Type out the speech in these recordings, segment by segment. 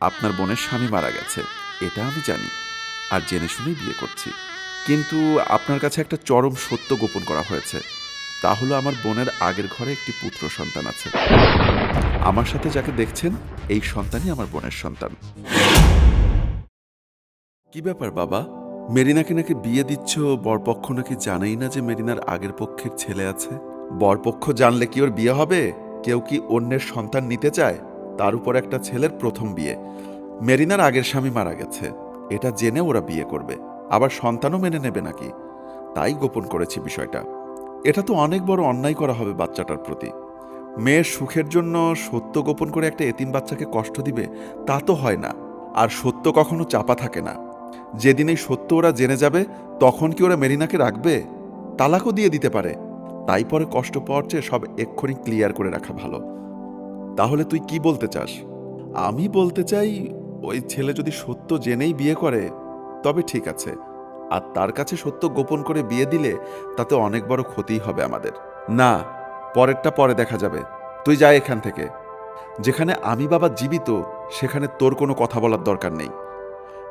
আপনার বোনের স্বামী মারা গেছে, এটা আমি জানি আর জেনে শুনেই বিয়ে করছি। কিন্তু আপনার কাছে একটা চরম সত্য গোপন করা হয়েছে। তা হলো আমার বোনের আগের ঘরে একটি পুত্র সন্তান আছে। আমার সাথে যাকে দেখছেন, এই সন্তানই আমার বোনের সন্তান। কি ব্যাপার বাবা? মেরিনাকে নাকি বিয়ে দিচ্ছ, বরপক্ষ নাকি জানেই না যে মেরিনার আগের পক্ষের ছেলে আছে? বরপক্ষ জানলে কি ওর বিয়ে হবে? কেউ কি অন্যের সন্তান নিতে চায়? তার উপর একটা ছেলের প্রথম বিয়ে। মেরিনার আগের স্বামী মারা গেছে। এটা জেনে ওরা বিয়ে করবে। আবার সন্তানও মেনে নেবে নাকি? তাই গোপন করেছি বিষয়টা। এটা তো অনেক বড় অন্যায় করা হবে বাচ্চাটার প্রতি। মেয়ের সুখের জন্য সত্য গোপন করে একটা এতিম বাচ্চাকে কষ্ট দিবে, তা তো হয় না। আর সত্য কখনো চাপা থাকে না। যেদিন এই সত্য ওরা জেনে যাবে, তখন কি ওরা মেরিনাকে রাখবে? তালাকও দিয়ে দিতে পারে। তাই পরে কষ্ট পাওয়ার চেয়ে সব এক্ষুনি ক্লিয়ার করে রাখা ভালো। তাহলে তুই কি বলতে চাস? আমি বলতে চাই, ওই ছেলে যদি সত্য জেনেই বিয়ে করে, তবে ঠিক আছে। আর তার কাছে সত্য গোপন করে বিয়ে দিলে, তাতে অনেক বড় ক্ষতিই হবে আমাদের। না, পরেরটা পরে দেখা যাবে। তুই যা এখান থেকে। যেখানে আমি বাবা জীবিত, সেখানে তোর কোনো কথা বলার দরকার নেই।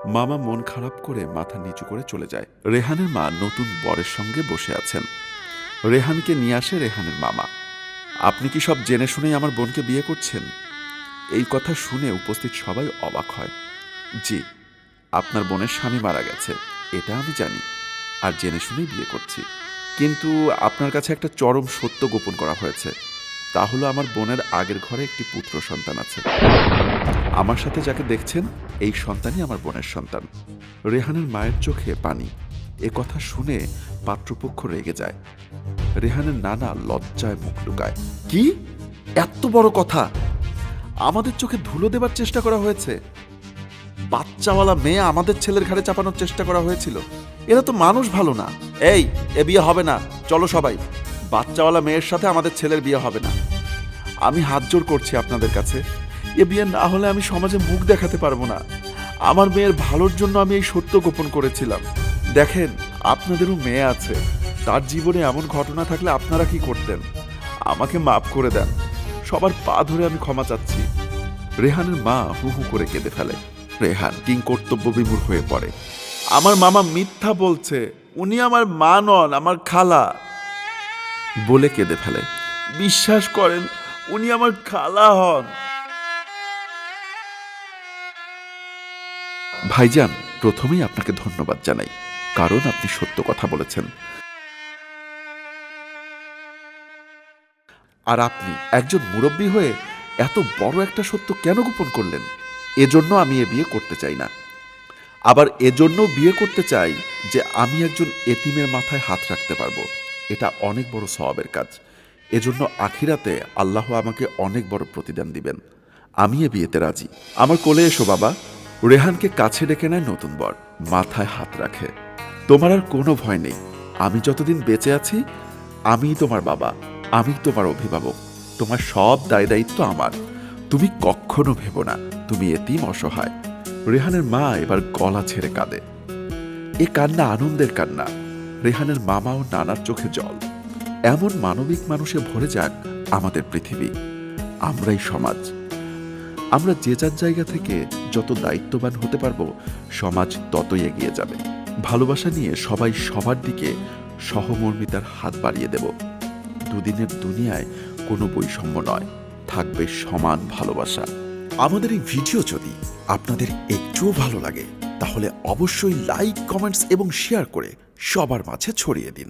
মামা মন খারাপ করে মাথা নিচু করে চলে যায়। রেহানের মা নতুন বরের সঙ্গে বসে আছেন। রেহানকে নিয়ে আসে রেহানের মামা। আপনি কি সব জেনে শুনেই আমার বোনকে বিয়ে করছেন? এই কথা শুনে উপস্থিত সবাই অবাক হয়। জি, আপনার বোনের স্বামী মারা গেছে, এটা আমি জানি আর জেনে শুনেই বিয়ে করছি। কিন্তু আপনার কাছে একটা চরম সত্য গোপন করা হয়েছে। তা হলো আমার বোনের আগের ঘরে একটি পুত্র সন্তান আছে। আমার সাথে যাকে দেখছেন, এই সন্তানই আমার বোনের সন্তান। রেহানের মায়ের চোখে পানি। এ কথা শুনে পাত্রপক্ষ রেগে যায়। রেহানের নানা লজ্জায় মুখ লুকায়। কি? এত বড় কথা? আমাদের চোখে ধুলো দেবার চেষ্টা করা হয়েছে। বাচ্চাওয়ালা মেয়ে আমাদের ছেলের ঘাড়ে চাপানোর চেষ্টা করা হয়েছিল। এরা তো মানুষ ভালো না। এই, এ বিয়ে হবে না। চলো সবাই। বাচ্চাওয়ালা মেয়ের সাথে আমাদের ছেলের বিয়ে হবে না। আমি হাত জোর করছি আপনাদের কাছে। এ বিয়ে না হলে আমি সমাজে মুখ দেখাতে পারব না। আমার মেয়ের ভালোর জন্য আমি এই সত্য গোপন করেছিলাম। দেখেন, আপনাদেরও মেয়ে আছে। তার জীবনে এমন ঘটনা থাকলে আপনারা কি করতেন? আমাকে মাফ করে দেন। সবার পা ধরে আমি ক্ষমা চাচ্ছি। রেহানের মা হু হু করে কেঁদে ফেলে। রেহান কিং কর্তব্য বিমূর হয়ে পড়ে। আমার মামা মিথ্যা বলছে। উনি আমার মা নন, আমার খালা। বলে কেঁদে ফেলে। বিশ্বাস করেন, উনি আমার খালা হন। ভাইজান, প্রথমেই আপনাকে ধন্যবাদ জানাই। কারণ আপনি সত্য কথা বলেছেন। আর আপনি একজন মুরব্বী হয়ে এত বড় একটা সত্য কেন গোপন করলেন? এজন্য আমি এ বিয়ে করতে চাই না। আবার এজন্য বিয়ে করতে চাই যে আমি একজন এতিমের মাথায় হাত রাখতে পারব। এটা অনেক বড় সওয়াবের কাজ। এজন্য আখিরাতে আল্লাহ আমাকে অনেক বড় প্রতিদান দিবেন। আমি এ বিয়েতে রাজি। আমার কোলে এসো বাবা। রেহানকে কাছে ডেকে নেয় নতুন বর। মাথায় হাত রাখে। তোমার আর কোনো ভয় নেই। আমি যতদিন বেঁচে আছি, আমিই তোমার বাবা। আমি তোমার অভিভাবক। তোমার সব দায় দায়িত্ব আমার। তুমি কখনো ভেবো না, তুমি এতিম অসহায়। রেহানের মা এবার গলা ছেড়ে কাঁদে। এ কান্না আনন্দের কান্না। রেহানের মামা ও নানার চোখে জল। এমন মানবিক মানুষে ভরে যাক আমাদের পৃথিবী। আমরাই সমাজ। আমরা যে যার জায়গা থেকে যত দায়িত্ববান হতে পারব, সমাজ ততই এগিয়ে যাবে। ভালোবাসা নিয়ে সবাই সবার দিকে সহমর্মিতার হাত বাড়িয়ে দেব। দুদিনের দুনিয়ায় কোনো বৈষম্য নয়, থাকবে সমান ভালোবাসা। আমাদের এই ভিডিও যদি আপনাদের একটুও ভালো লাগে, তাহলে অবশ্যই লাইক, কমেন্টস এবং শেয়ার করে সবার মাঝে ছড়িয়ে দিন।